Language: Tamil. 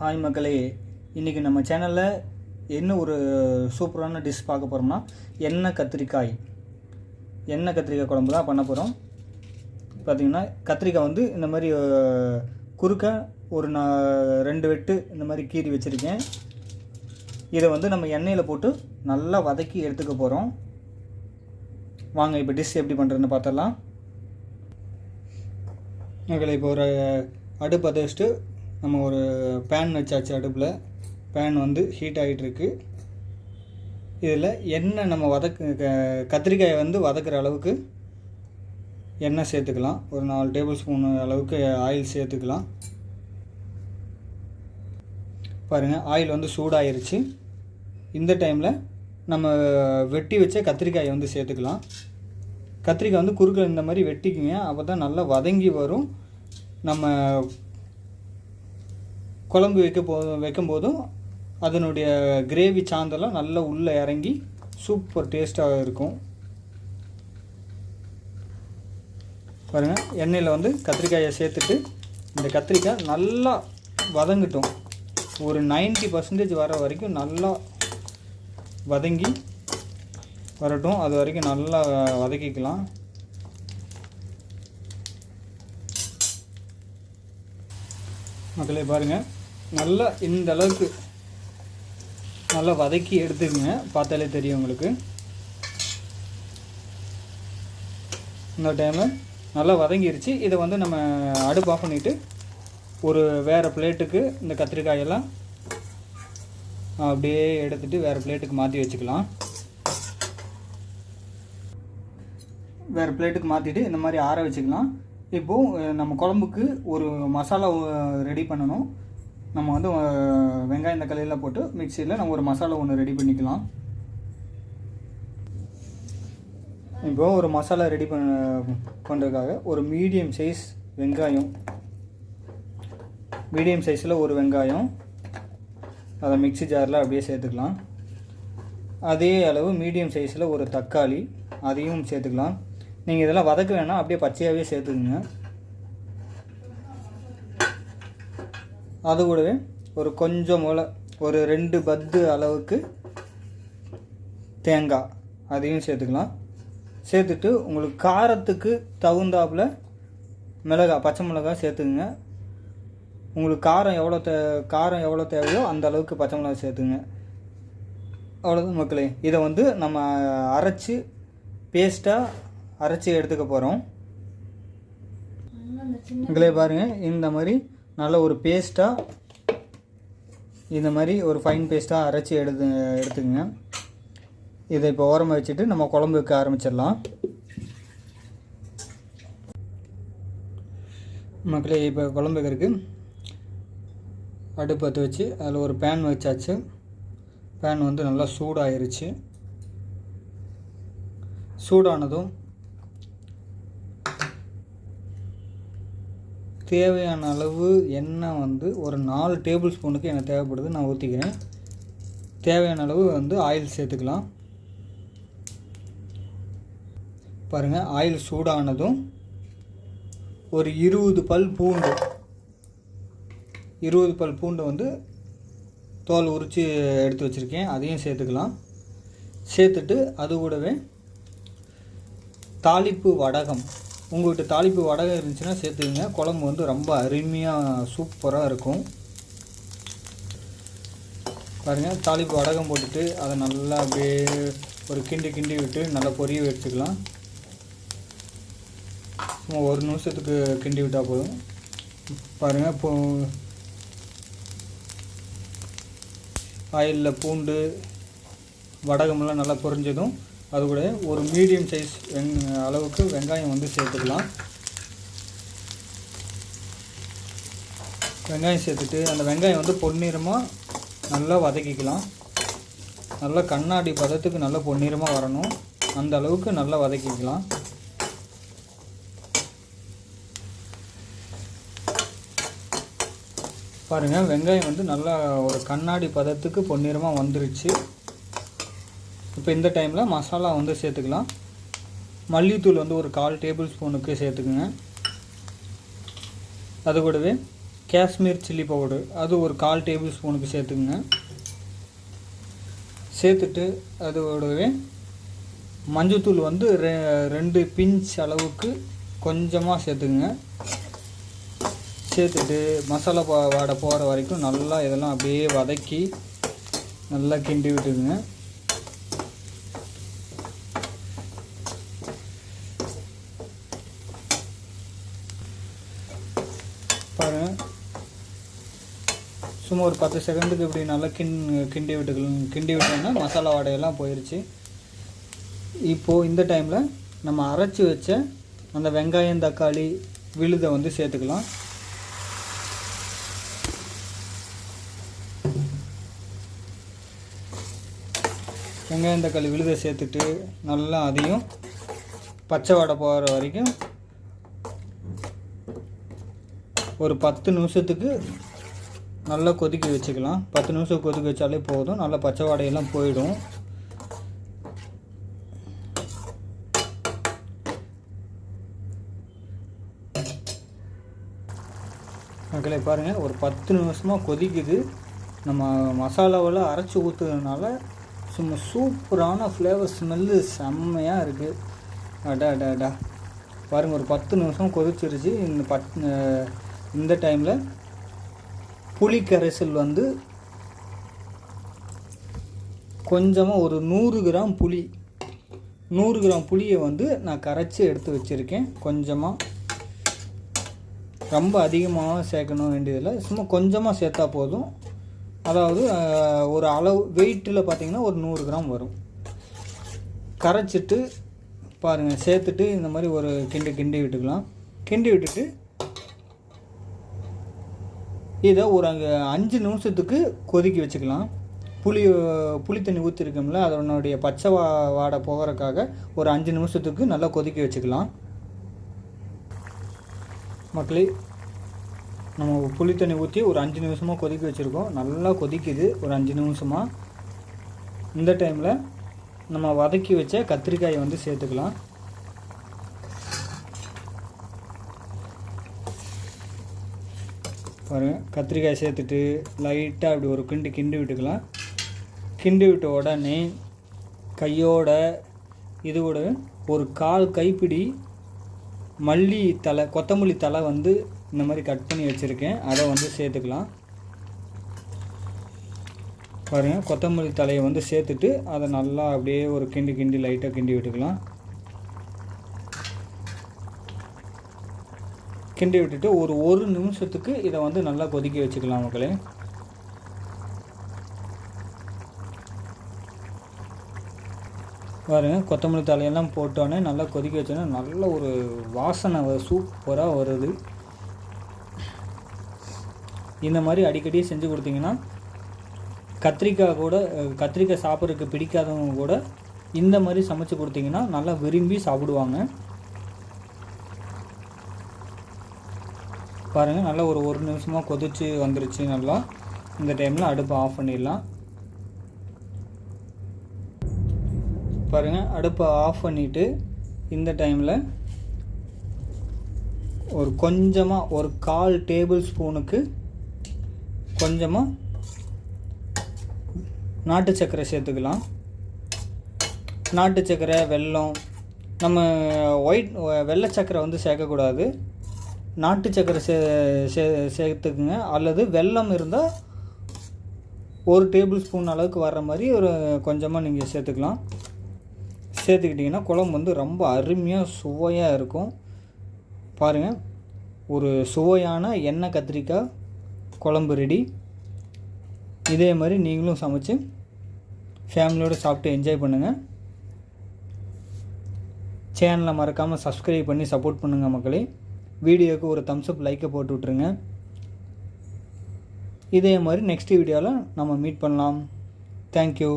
ஹாய் மக்களே. இன்றைக்கி நம்ம சேனலில் என்ன ஒரு சூப்பரான டிஷ் பார்க்க போகிறோம்னா எண்ணெய் கத்திரிக்காய். எண்ணெய் கத்திரிக்காய் குழம்பு தான் பண்ண போகிறோம் பார்த்திங்கன்னா கத்திரிக்காய் வந்து இந்த மாதிரி குறுக்க ஒரு நான் ரெண்டு வெட்டு இந்த மாதிரி கீறி வச்சுருக்கேன். இதை வந்து நம்ம எண்ணெயில் போட்டு நல்லா வதக்கி எடுத்துக்க போகிறோம் வாங்க இப்போ டிஷ் எப்படி பண்ணுறதுன்னு பார்த்தரலாம் மக்களை இப்போ ஒரு அடுப்பு பற்ற வச்சுட்டு நம்ம ஒரு பேன் வச்சாச்சு அடுப்பில். பேன் வந்து ஹீட் ஆகிட்டுருக்கு இதில் எண்ணெய் நம்ம வதக்கு க- கத்திரிக்காயை வந்து வதக்குற அளவுக்கு எண்ணெய் சேர்த்துக்கலாம். ஒரு நாலு டேபிள் ஸ்பூன் அளவுக்கு ஆயில் சேர்த்துக்கலாம். பாருங்கள் ஆயில் வந்து சூடாயிருச்சு. இந்த டைமில் நம்ம வெட்டி வச்ச கத்திரிக்காயை வந்து சேர்த்துக்கலாம். கத்திரிக்காய் வந்து குறுக்கில் இந்த மாதிரி வெட்டிக்குங்க. அப்போ தான் நல்லா வதங்கி வரும். நம்ம குழம்பு வைக்க போ வைக்கும்போதும் அதனுடைய கிரேவி சாந்தெல்லாம் நல்லா உள்ளே இறங்கி சூப்பர் டேஸ்ட்டாக இருக்கும். பாருங்கள் எண்ணெயில் வந்து கத்திரிக்காயை சேர்த்துட்டு இந்த கத்திரிக்காய் நல்லா வதங்கட்டும். ஒரு 90% பர்சன்டேஜ் வர வரைக்கும் நல்லா வதங்கி வரட்டும். அது வரைக்கும் நல்லா வதக்கிக்கலாம். மக்களே பாருங்கள் நல்லா இந்த அளவுக்கு நல்லா வதக்கி எடுத்துக்கங்க. பார்த்தாலே தெரியும் உங்களுக்கு. இந்த டைமு நல்லா வதங்கிருச்சு. இதை வந்து நம்ம அடுப்பு ஆஃப் பண்ணிவிட்டு ஒரு வேறு பிளேட்டுக்கு இந்த கத்திரிக்காயெல்லாம் அப்படியே எடுத்துகிட்டு வேறு பிளேட்டுக்கு மாற்றி வச்சுக்கலாம். வேறு பிளேட்டுக்கு மாற்றிட்டு இந்த மாதிரி ஆற வச்சுக்கலாம். இப்போது நம்ம குழம்புக்கு ஒரு மசாலா ரெடி பண்ணணும். நம்ம வந்து வெங்காயம் தக்காளியெல்லாம் போட்டு மிக்சியில் நம்ம ஒரு மசாலா ஒன்று ரெடி பண்ணிக்கலாம். இப்போ ஒரு மசாலா ரெடி பண்ண பண்ணுறதுக்காக ஒரு மீடியம் சைஸ் வெங்காயம். மீடியம் சைஸில் ஒரு வெங்காயம். அதை மிக்ஸி ஜாரில் அப்படியே சேர்த்துக்கலாம். அதே அளவு மீடியம் சைஸில் ஒரு தக்காளி அதையும் சேர்த்துக்கலாம். நீங்கள் இதெல்லாம் வதக்க வேணாம் அப்படியே பச்சையாகவே சேர்த்துக்குங்க. அது கூடவே ஒரு கொஞ்சம் போல் ஒரு ரெண்டு பத்து அளவுக்கு தேங்காய் அதையும் சேர்த்துக்கலாம். சேர்த்துட்டு உங்களுக்கு காரத்துக்கு தகுந்தாப்புல மிளகாய் பச்சை மிளகாய் சேர்த்துக்குங்க. உங்களுக்கு காரம் எவ்வளோ தே காரம் எவ்வளோ தேவையோ அந்த அளவுக்கு பச்சை மிளகாய் சேர்த்துங்க அவ்வளோதான் மக்களே. இதை வந்து நம்ம அரைச்சி பேஸ்ட்டாக அரைச்சி எடுத்துக்க போகிறோம் மக்களே பாருங்கள் இந்த மாதிரி நல்ல ஒரு பேஸ்ட்டாக இந்த மாதிரி ஒரு ஃபைன் பேஸ்ட்டாக அரைச்சி எடுத்து எடுத்துக்கங்க. இதை இப்போ ஓரமாக வச்சுட்டு நம்ம குழம்பு வைக்க ஆரம்பிச்சிடலாம். மக்களே இப்போ குழம்பு வைக்கிறதுக்கு அடுப்பு பற்ற வச்சு அதில் ஒரு பேன் வச்சாச்சு. பேன் வந்து நல்லா சூடாயிருச்சு. சூடானதும் தேவையான அளவு எண்ணெய் வந்து ஒரு நாலு டேபிள் ஸ்பூனுக்கு எனக்கு தேவைப்படுது நான் ஊற்றிக்கிறேன் தேவையான அளவு வந்து ஆயில் சேர்த்துக்கலாம். பாருங்கள் ஆயில் சூடானதும் ஒரு இருபது பல் பூண்டு இருபது பல் பூண்டு வந்து தோல் உரித்து எடுத்து வச்சுருக்கேன் அதையும் சேர்த்துக்கலாம். சேர்த்துட்டு அது கூடவே தாளிப்பு வடகம். உங்கள்கிட்ட தாளிப்பு வடகம் இருந்துச்சுன்னா சேர்த்துக்கங்க. குழம்பு வந்து ரொம்ப அருமையாக சூப்பராக இருக்கும். பாருங்கள் தாளிப்பு வடகம் போட்டுட்டு அதை நல்லா அப்படியே ஒரு கிண்டி கிண்டி விட்டு நல்லா பொரிய வச்சுக்கலாம். சும்மா ஒரு நிமிஷத்துக்கு கிண்டி விட்டால் போதும். பாருங்கள் இப்போ ஆயிலில் பூண்டு வடகமெல்லாம் நல்லா பொரிஞ்சதும் அது கூட ஒரு மீடியம் சைஸ் வெங் அளவுக்கு வெங்காயம் வந்து சேர்த்துக்கலாம். வெங்காயம் சேர்த்துட்டு அந்த வெங்காயம் வந்து பொன்னிறமாக நல்லா வதக்கிக்கலாம். நல்லா கண்ணாடி பதத்துக்கு நல்லா பொன்னிறமாக வரணும். அந்த அளவுக்கு நல்லா வதக்கிக்கலாம். பாருங்கள் வெங்காயம் வந்து நல்லா ஒரு கண்ணாடி பதத்துக்கு பொன்னிறமாக வந்துருச்சு. இப்போ இந்த டைமில் மசாலா வந்து சேர்த்துக்கலாம். மல்லித்தூள் வந்து ஒரு கால் டேபிள் ஸ்பூனுக்கு சேர்த்துக்குங்க. அது கூடவே காஷ்மீர் சில்லி பவுடர் அது ஒரு கால் டேபிள் ஸ்பூனுக்கு சேர்த்துக்குங்க. சேர்த்துட்டு அது கூடவே மஞ்சத்தூள் வந்து ரெ ரெண்டு பிஞ்ச் அளவுக்கு கொஞ்சமாக சேர்த்துக்குங்க. சேர்த்துட்டு மசாலா பா வாடை போகிற வரைக்கும் நல்லா இதெல்லாம் அப்படியே வதக்கி நல்லா கிண்டி விட்டுக்குங்க. பாருங்கள் சும்மா ஒரு பத்து செகண்டுக்கு இப்படி நல்லா கிண் கிண்டி விட்டுக்கலாம் கிண்டி விட்டோம்னா மசாலா வாடையெல்லாம் போயிடுச்சு இப்போது இந்த டைமில் நம்ம அரைச்சி வச்ச அந்த வெங்காயம் தக்காளி விழுதை வந்து சேர்த்துக்கலாம். வெங்காயம் தக்காளி விழுதை சேர்த்துட்டு நல்லா அதையும் பச்சை வடை போகிற வரைக்கும் ஒரு பத்து நிமிஷத்துக்கு நல்லா கொதிக்க வச்சுக்கலாம். பத்து நிமிஷம் கொதிக்க வச்சாலே போதும். நல்லா பச்சை வாடையெல்லாம் போயிடும். மக்களை பாருங்கள் ஒரு பத்து நிமிஷமாக கொதிக்குது. நம்ம மசாலாவெல்லாம் அரைச்சி ஊற்றுறதுனால சும்மா சூப்பரான ஃப்ளேவர் ஸ்மெல்லு செம்மையாக இருக்குது அடா அடா அடா பாருங்கள் ஒரு பத்து நிமிஷம் கொதிச்சிருச்சு. இந்த பத் இந்த டைமில் புளி கரைசல் வந்து கொஞ்சமாக ஒரு நூறு கிராம் புளி நூறு கிராம் புளியை வந்து நான் கரைச்சி எடுத்து வச்சுருக்கேன். கொஞ்சமாக ரொம்ப அதிகமாக சேர்க்கணும் வேண்டியதில்லை. சும்மா கொஞ்சமாக சேர்த்தா போதும். அதாவது ஒரு அளவு வெயிட்டில் பார்த்தீங்கன்னா ஒரு நூறு கிராம் வரும். கரைச்சிட்டு பாருங்கள் சேர்த்துட்டு இந்த மாதிரி ஒரு கிண்டி கிண்டி விட்டுக்கலாம். கிண்டி விட்டுட்டு இதை ஒரு அங்கே அஞ்சு நிமிஷத்துக்கு கொதிக்க வச்சுக்கலாம். புளி புளி தண்ணி ஊற்றிருக்கோம்ல அதனுடைய பச்சை வா வாடை போகிறதுக்காக ஒரு அஞ்சு நிமிஷத்துக்கு நல்லா கொதிக்க வச்சுக்கலாம். மக்களே நம்ம புளி தண்ணி ஊற்றி ஒரு அஞ்சு நிமிஷமாக கொதிக்க வச்சுருக்கோம். நல்லா கொதிக்குது ஒரு அஞ்சு நிமிஷமாக இந்த டைமில் நம்ம வதக்கி வச்ச கத்திரிக்காயை வந்து சேர்த்துக்கலாம். பாருங்கள் கத்திரிக்காய் சேர்த்துட்டு லைட்டாக அப்படி ஒரு கிண்டு கிண்டி விட்டுக்கலாம். கிண்டி விட்ட உடனே கையோட இதோட ஒரு கால் கைப்பிடி மல்லி தலை கொத்தமல்லி தலை வந்து இந்த மாதிரி கட் பண்ணி வச்சுருக்கேன். அதை வந்து சேர்த்துக்கலாம். பாருங்கள் கொத்தமல்லி தலையை வந்து சேர்த்துட்டு அதை நல்லா அப்படியே ஒரு கிண்டி கிண்டி லைட்டாக கிண்டி விட்டுக்கலாம். கிண்டி விட்டுட்டு ஒரு ஒரு நிமிஷத்துக்கு இதை வந்து நல்லா கொதிக்க வச்சுக்கலாம் மக்களே. பாருங்க கொத்தமல்லி தலையெல்லாம் போட்டோன்னே நல்லா கொதிக்க வச்சோன்னே நல்ல ஒரு வாசனை சூப்பராக வருது. இந்த மாதிரி அடிக்கடி செஞ்சு கொடுத்தீங்கன்னா கத்திரிக்காய் கூட கத்திரிக்காய் சாப்பிட்றதுக்கு பிடிக்காதவங்க கூட இந்த மாதிரி சமைச்சு கொடுத்தீங்கன்னா நல்லா விரும்பி சாப்பிடுவாங்க. பாருங்கள் நல்லா ஒரு ஒரு நிமிஷமாக கொதிச்சு வந்துருச்சு நல்லா. இந்த டைமில் அடுப்பை ஆஃப் பண்ணிடலாம். பாருங்கள் அடுப்பை ஆஃப் பண்ணிவிட்டு இந்த டைமில் ஒரு கொஞ்சமாக ஒரு கால் டேபிள் ஸ்பூனுக்கு கொஞ்சமாக நாட்டு சர்க்கரை சேர்த்துக்கலாம். நாட்டு சர்க்கரை வெல்லம் நம்ம ஒயிட் வெள்ளை சர்க்கரை வந்து சேர்க்கக்கூடாது. நாட்டு சக்கரை சே சே சேர்த்துக்குங்க. அல்லது வெல்லம் இருந்தால் ஒரு டேபிள் ஸ்பூன் அளவுக்கு வர்ற மாதிரி ஒரு கொஞ்சமாக நீங்கள் சேர்த்துக்கலாம். சேர்த்துக்கிட்டிங்கன்னா குழம்பு வந்து ரொம்ப அருமையாக சுவையாக இருக்கும். பாருங்கள் ஒரு சுவையான எண்ணெய் கத்திரிக்காய் குழம்பு ரெடி. இதே மாதிரி நீங்களும் சமைச்சு ஃபேமிலியோடு சாப்பிட்டு என்ஜாய் பண்ணுங்கள் சேனலை மறக்காமல் சப்ஸ்கிரைப் பண்ணி சப்போர்ட் பண்ணுங்கள் மக்களே. வீடியோவுக்கு ஒரு தம்ஸ் அப் லைக்கை போட்டு விட்ருங்க இதே மாதிரி நெக்ஸ்ட் வீடியோவில் நம்ம மீட் பண்ணலாம். தேங்க்யூ